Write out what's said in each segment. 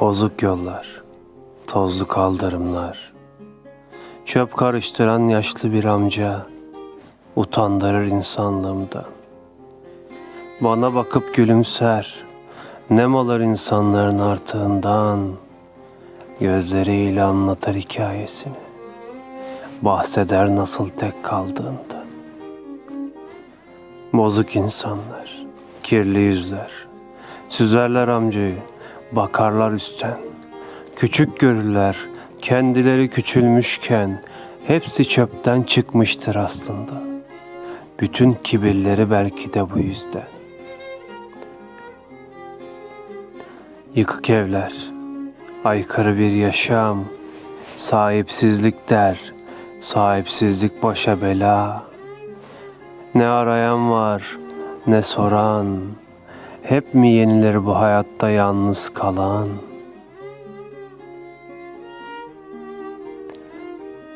Bozuk yollar, tozlu kaldırımlar, çöp karıştıran yaşlı bir amca utandırır insanlığımdan. Bana bakıp gülümser, nem alır insanların artığından, gözleriyle anlatır hikayesini, bahseder nasıl tek kaldığında. Bozuk insanlar, kirli yüzler, süzerler amcayı, bakarlar üstten. Küçük görürler, kendileri küçülmüşken hepsi çöpten çıkmıştır aslında. Bütün kibirleri belki de bu yüzden. Yıkık evler, aykırı bir yaşam, sahipsizlik der, sahipsizlik başa bela. Ne arayan var, ne soran, hep mi yenilir bu hayatta yalnız kalan?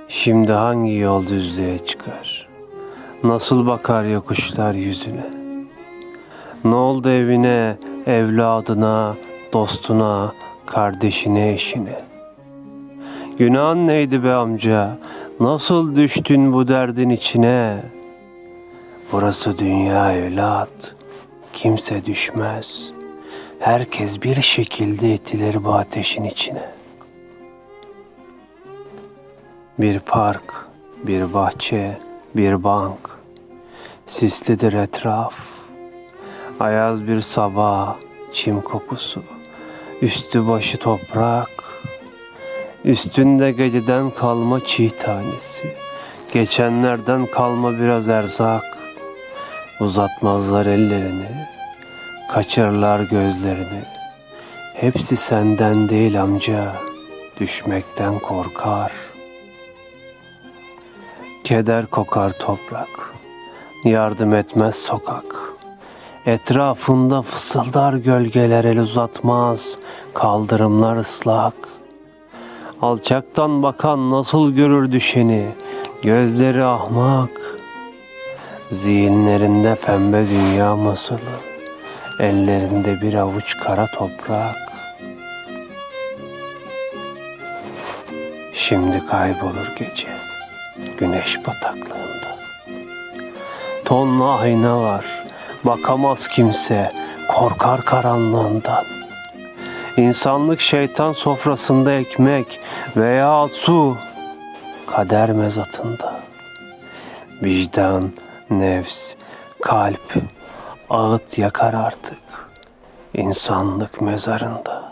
Şimdi hangi yol düzlüğe çıkar? Nasıl bakar yokuşlar yüzüne? Ne oldu evine, evladına, dostuna, kardeşine, eşine? Günahın neydi be amca? Nasıl düştün bu derdin içine? Burası dünya evlat. Kimse düşmez. Herkes bir şekilde itilir bu ateşin içine. Bir park, bir bahçe, bir bank. Sislidir etraf. Ayaz bir sabah, çim kokusu. Üstü başı toprak. Üstünde geceden kalma çiğ tanesi. Geçenlerden kalma biraz erzak. Uzatmazlar ellerini, kaçırırlar gözlerini. Hepsi senden değil amca, düşmekten korkar. Keder kokar toprak, yardım etmez sokak. Etrafında fısıldar gölgeler el uzatmaz, kaldırımlar ıslak. Alçaktan bakan nasıl görür düşeni, gözleri ahmak. Zihinlerinde pembe dünya masalı, ellerinde bir avuç kara toprak. Şimdi kaybolur gece, güneş bataklığında. Tonla ayna var, bakamaz kimse, korkar karanlığından. İnsanlık şeytan sofrasında ekmek veya su, kader mezatında. Vicdan, nefs, kalp, ağıt yakar artık insanlık mezarında.